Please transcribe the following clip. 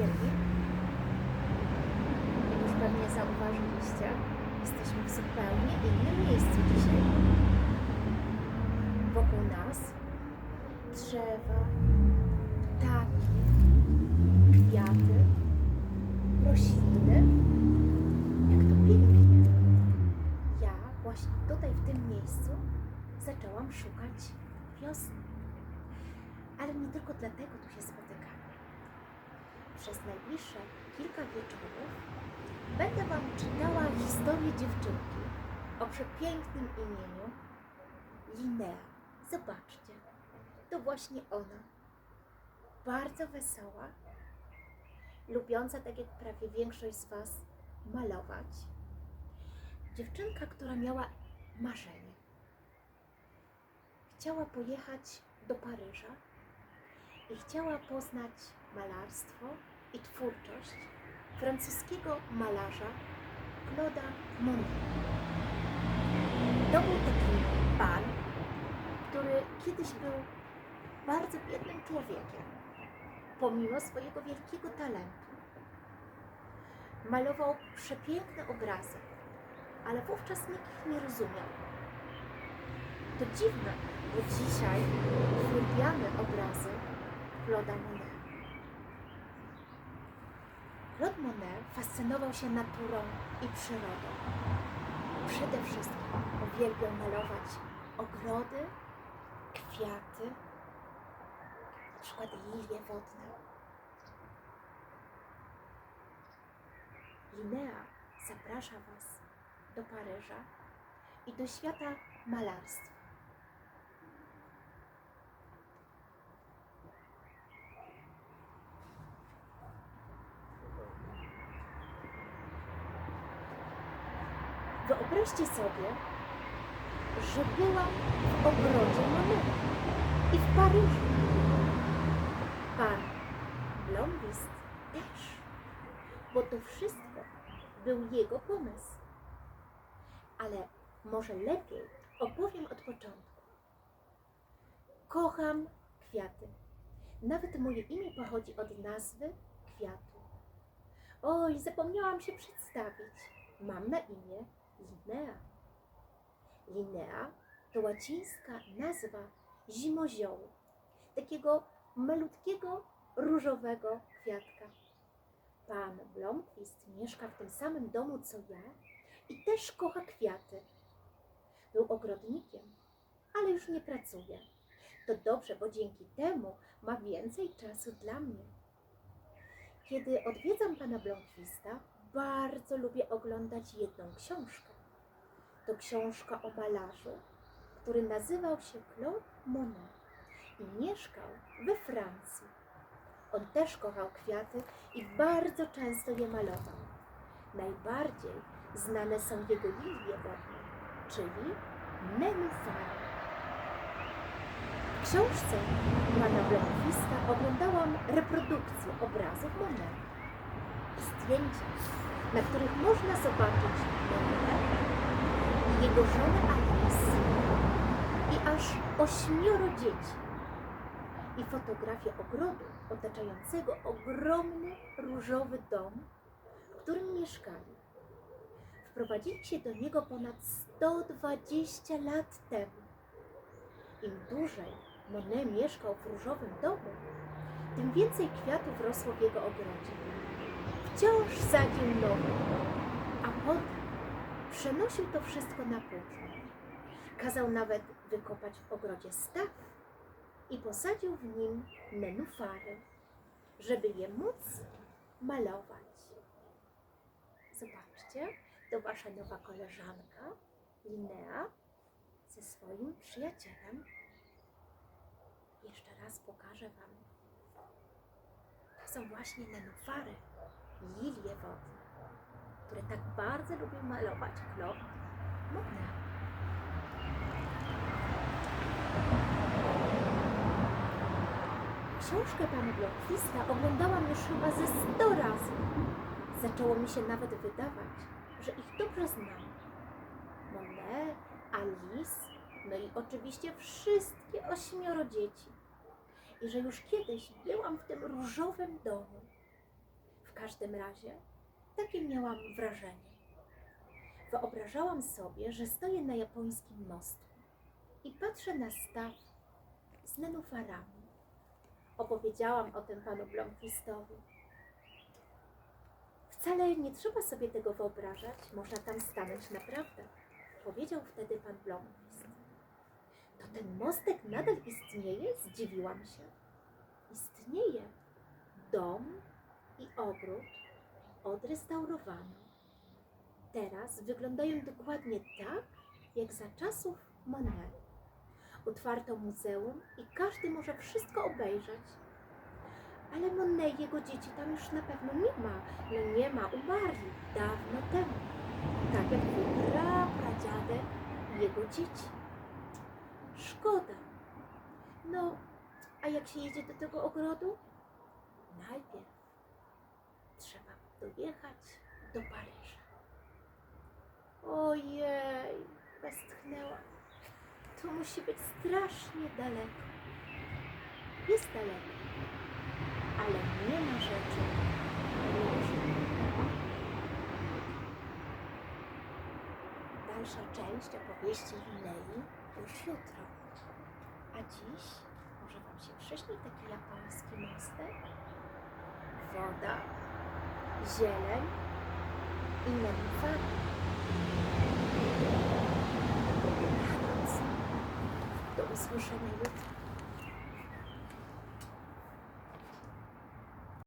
Wielki. Jak już pewnie zauważyliście, jesteśmy w zupełnie innym miejscu dzisiaj. Wokół nas drzewa, ptaki, kwiaty, rośliny. Jak to pięknie. Ja właśnie tutaj, w tym miejscu, zaczęłam szukać wiosny. Ale nie tylko dlatego tu się spotykamy. Przez najbliższe kilka wieczorów będę Wam czytała historię dziewczynki o przepięknym imieniu Linnea. Zobaczcie, to właśnie ona. Bardzo wesoła, lubiąca, tak jak prawie większość z Was, malować. Dziewczynka, która miała marzenie. Chciała pojechać do Paryża i chciała poznać malarstwo i twórczość francuskiego malarza Claude'a Monet. To był taki pan, który kiedyś był bardzo biednym człowiekiem, pomimo swojego wielkiego talentu. Malował przepiękne obrazy, ale wówczas nikt ich nie rozumiał. To dziwne, bo dzisiaj uwielbiamy obrazy Claude'a Monet. Claude Monet fascynował się naturą i przyrodą. Przede wszystkim uwielbiał malować ogrody, kwiaty, na przykład lilie wodne. Linnea zaprasza Was do Paryża i do świata malarstwa. Wyobraźcie sobie, że byłam w ogrodzie Monet i w Paryżu. Pan Blomqvist też, bo to wszystko był jego pomysł. Ale może lepiej opowiem od początku. Kocham kwiaty. Nawet moje imię pochodzi od nazwy kwiatu. Oj, zapomniałam się przedstawić. Mam na imię Linnea. Linnea to łacińska nazwa zimoziołu, takiego malutkiego, różowego kwiatka. Pan Blomqvist mieszka w tym samym domu co ja i też kocha kwiaty. Był ogrodnikiem, ale już nie pracuje. To dobrze, bo dzięki temu ma więcej czasu dla mnie. Kiedy odwiedzam pana Blomqvista, bardzo lubię oglądać jedną książkę. To książka o malarzu, który nazywał się Claude Monet i mieszkał we Francji. On też kochał kwiaty i bardzo często je malował. Najbardziej znane są jego lilie wodne, czyli nenufary. W książce pana Blomqvista oglądałam reprodukcję obrazów Monet. Zdjęcia, na których można zobaczyć jego żonę Alice i aż ośmioro dzieci i fotografię ogrodu otaczającego ogromny różowy dom, w którym mieszkali. Wprowadzili się do niego ponad 120 lat temu. Im dłużej Monet mieszkał w różowym domu, tym więcej kwiatów rosło w jego ogrodzie. Wciąż sadził nowe, a potem przenosił to wszystko na płótno. Kazał nawet wykopać w ogrodzie staw i posadził w nim nenufary, żeby je móc malować. Zobaczcie, to wasza nowa koleżanka Linnea ze swoim przyjacielem. Jeszcze raz pokażę wam. To są właśnie nenufary, lilie wodne, które tak bardzo lubił malować Claude Monet. Książkę pana Blomqvista oglądałam już chyba ze sto razy. Zaczęło mi się nawet wydawać, że ich dobrze znam. Monet, Alice, no i oczywiście wszystkie ośmioro dzieci. I że już kiedyś byłam w tym różowym domu. każdym razie takie miałam wrażenie. Wyobrażałam sobie, że stoję na japońskim mostku i patrzę na staw z nenufarami. Opowiedziałam o tym panu Blomqvistowi. Wcale nie trzeba sobie tego wyobrażać, można tam stanąć naprawdę, powiedział wtedy pan Blomqvist. To ten mostek nadal istnieje? Zdziwiłam się. Istnieje. Dom i ogród odrestaurowano. Teraz wyglądają dokładnie tak, jak za czasów Monet. Otwarto muzeum i każdy może wszystko obejrzeć. Ale Monet i jego dzieci tam już na pewno nie ma. No nie ma, umarli dawno temu. Tak jak twój pra, pradziadek i jego dzieci. Szkoda. No, a jak się jedzie do tego ogrodu? Najpierw trzeba dojechać do Paryża. Ojej, westchnęłam. To musi być strasznie daleko. Jest daleko, ale nie ma rzeczy. Dalsza część opowieści Linei już jutro. A dziś może Wam się przyśni taki japoński mostek? Woda, zieleń i. Dobranoc. Do usłyszenia jutro.